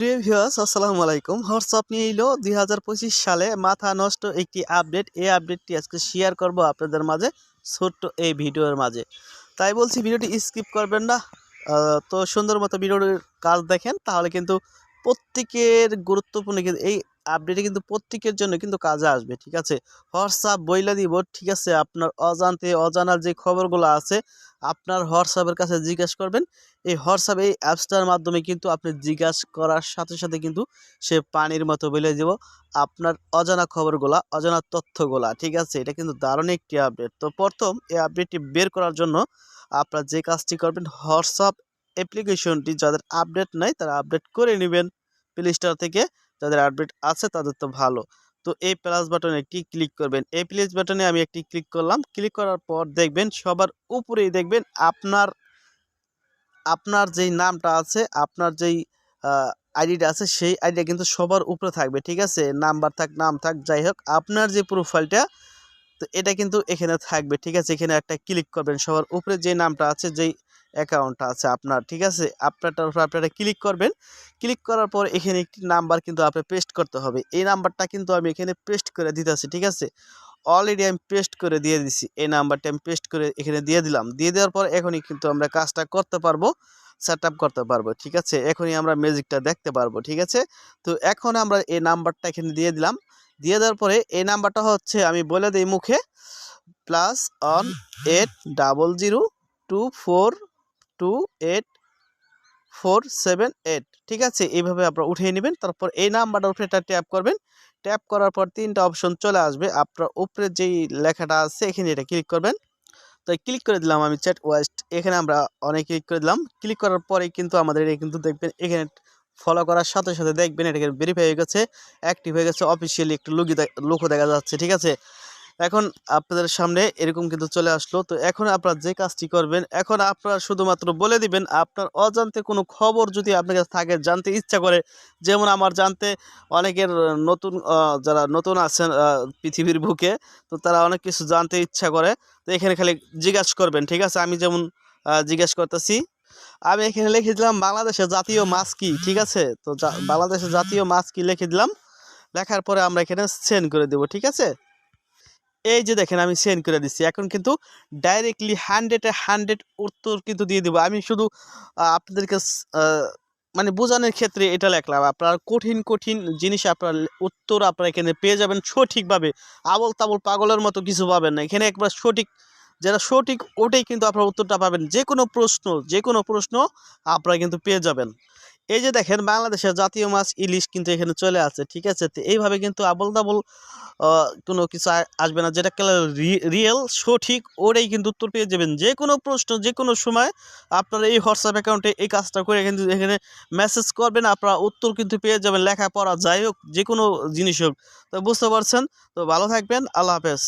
প্রিয় আসসালামু আলাইকুম। হোয়াটসঅ্যাপ নিয়ে এলো দুই হাজার পঁচিশ সালে মাথা নষ্ট একটি আপডেট। এই আপডেটটি আজকে শেয়ার করব আপনাদের মাঝে, ছোট্ট এই ভিডিওর মাঝে। তাই বলছি, ভিডিওটি স্কিপ করবেন না। তো সুন্দর মতো ভিডিওর কাজ দেখেন, তাহলে কিন্তু প্রত্যেকের গুরুত্বপূর্ণ কিন্তু এই আপডেটে কিন্তু প্রত্যেকের জন্য কিন্তু কাজে আসবে, ঠিক আছে? হোয়াটসঅ্যাপ বইলা দিব, ঠিক আছে? আপনার অজান্তে অজানার যে খবরগুলো আছে আপনার হোয়াটসঅ্যাপের কাছে জিজ্ঞেস করবেন। এই হোয়াটসঅ্যাপ এই অ্যাপসটার মাধ্যমে কিন্তু আপনি জিজ্ঞাসা করার সাথে সাথে কিন্তু সে পানির মতো বলে দেব আপনার অজানা খবরগুলা, অজানা তথ্যগুলা, ঠিক আছে? এটা কিন্তু দারুণ একটি আপডেট তো প্রথম এই আপডেটটি বের করার জন্য আপনার যে কাজটি করবেন, হোয়াটসঅ্যাপ অ্যাপ্লিকেশনটি যাদের আপডেট নাই, তারা আপডেট করে নেবেন। প্লে স্টোর থেকে যাদের আপডেট আছে, তাদের তো ভালো। তো এই প্লাস বাটনে একটি ক্লিক করবেন। এই প্লাস বাটনে আমি একটি ক্লিক করলাম। ক্লিক করার পর দেখবেন সবার উপরেই দেখবেন আপনার আপনার যেই নামটা আছে, আপনার যেই আইডিটা আছে, সেই আইডিটা কিন্তু সবার উপরে থাকবে, ঠিক আছে? নাম্বার থাক, নাম থাক, যাই হোক, আপনার যে প্রোফাইলটা তো এটা কিন্তু এখানে থাকবে, ঠিক আছে? এখানে একটা ক্লিক করবেন সবার উপরে যে নামটা আছে, যেই অ্যাকাউন্টটা আছে আপনার, ঠিক আছে? আপনারটার উপর আপনারা ক্লিক করবেন। ক্লিক করার পর এখানে একটি নাম্বার কিন্তু আপনি পেস্ট করতে হবে। এই নাম্বারটা কিন্তু আমি এখানে পেস্ট করে দিতেছি, ঠিক আছে? অলরেডি আমি পেস্ট করে দিয়ে দিছি। এই নাম্বারটা আমি পেস্ট করে এখানে দিয়ে দিলাম। দিয়ে দেওয়ার পর এখনই কিন্তু আমরা কাজটা করতে পারব সেট করতে পারব, ঠিক আছে? এখনই আমরা ম্যাজিকটা দেখতে পারব, ঠিক আছে? তো এখন আমরা এই নাম্বারটা এখানে দিয়ে দিলাম। দিয়ে দেওয়ার পরে এই নাম্বারটা হচ্ছে, আমি বলে দিই মুখে plus one eight double zero two four two eight four seven eight ঠিক আছে? এইভাবে আপনারা উঠিয়ে নেবেন, তারপর এই নাম্বারটার উপরে এটা ট্যাপ করবেন। ট্যাপ করার পর তিনটা অপশন চলে আসবে। আপনার উপরে যেই লেখাটা আছে, এখানে এটা ক্লিক করবেন। তো ক্লিক করে দিলাম আমি চ্যাট ওয়েস্ট এখানে আমরা অনেক ক্লিক করে দিলাম। ক্লিক করার পরে কিন্তু আমাদের এটা কিন্তু দেখবেন, এখানে ফলো করার সাথে সাথে দেখবেন, এটা ভেরিফাই হয়ে গেছে অ্যাক্টিভ হয়ে গেছে অফিসিয়ালি একটু লুকি লুকও দেখা যাচ্ছে। ঠিক আছে? এখন আপনাদের সামনে এরকম কিন্তু চলে আসলো। তো এখন আপনারা যে কাজটি করবেন, এখন আপনারা শুধুমাত্র বলে দিবেন, আপনার অজান্তে কোনো খবর যদি আপনার কাছে থাকে, জানতে ইচ্ছা করে, যেমন আমার জানতে অনেকের নতুন যারা নতুন আছেন পৃথিবীর বুকে, তো তারা অনেক কিছু জানতে ইচ্ছা করে। তো এখানে খালি জিজ্ঞাসা করবেন, ঠিক আছে, আমি যেমন জিজ্ঞাসা করতেছি, আমি এখানে লিখে দিলাম বাংলাদেশের জাতীয় মাছ কি? ঠিক আছে? তো বাংলাদেশের জাতীয় মাছ কি লিখে দিলাম? লেখার পরে আমরা এখানে সেন্ড করে দেবো, ঠিক আছে? এই যে দেখেন আমি সেন্ড করে দিচ্ছি এখন কিন্তু ডাইরেক্টলি হান্ড্রেডে হান্ড্রেড উত্তর কিন্তু দিয়ে দেবো। আমি শুধু আপনাদেরকে মানে বোঝানোর ক্ষেত্রে এটা লেখলাম। আপনার কঠিন কঠিন জিনিস আপনার উত্তর আপনারা এখানে পেয়ে যাবেন সঠিকভাবে। আবল তাবল পাগলের মতো কিছু পাবেন না। এখানে একবার সঠিক যেটা সঠিক ওটাই কিন্তু আপনার উত্তরটা পাবেন। যে কোনো প্রশ্ন যে কোনো প্রশ্ন আপনারা কিন্তু পেয়ে যাবেন। এই যে দেখেন বাংলাদেশের জাতীয় মাছ ইলিশ কিন্তু এখানে চলে আসে ঠিক আছে? তো এইভাবে কিন্তু আবল আহ, কোনো কিছু আসবে না যেটা রিয়েল সঠিক ওটাই কিন্তু উত্তর পেয়ে যাবেন। যে কোনো প্রশ্ন যে কোনো সময় আপনারা এই হোয়াটসঅ্যাপ অ্যাকাউন্টে এই কাজটা করে কিন্তু এখানে মেসেজ করবেন আপনারা উত্তর কিন্তু পেয়ে যাবেন লেখাপড়া যাই হোক যে কোনো জিনিস হোক। তো বুঝতে পারছেন? তো ভালো থাকবেন আল্লাহ হাফেজ।